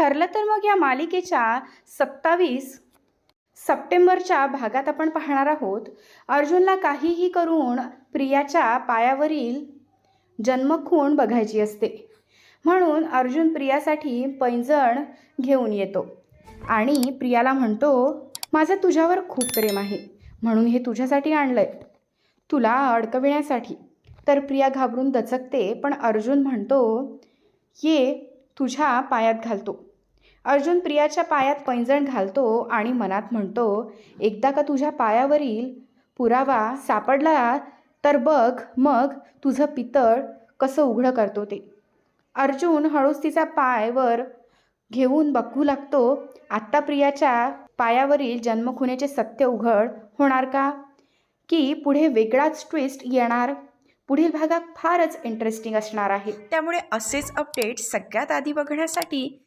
ठरलं तर मग या मालिकेच्या सत्तावीस सप्टेंबरच्या भागात आपण पाहणार आहोत. अर्जुनला काहीही करून प्रियाच्या पायावरील जन्मखूण बघायची असते. म्हणून अर्जुन प्रियासाठी पैंजण घेऊन येतो आणि प्रियाला म्हणतो माझं तुझ्यावर खूप प्रेम आहे. म्हणून हे तुझ्यासाठी आणलं आहे तुला अडकविण्यासाठी. तर प्रिया घाबरून दचकते पण अर्जुन म्हणतो ये तुझ्या पायात घालतो. अर्जुन प्रियाच्या पायात पैंजण घालतो आणि मनात म्हणतो एकदा का तुझ्या पायावरील पुरावा सापडला तर बघ मग तुझं पितळ कसं उघडं करतो ते. अर्जुन हळूच तिचा पाय वर घेऊन बघू लागतो आत्ता प्रियाच्या पायावरील जन्मखुनेचे सत्य उघड होणार का? की पुढे वेगळाच ट्विस्ट येणार? पुढील भागात फारच इंटरेस्टिंग असणार आहे. त्यामुळे असेच अपडेट्स सगळ्यात आधी बघण्यासाठी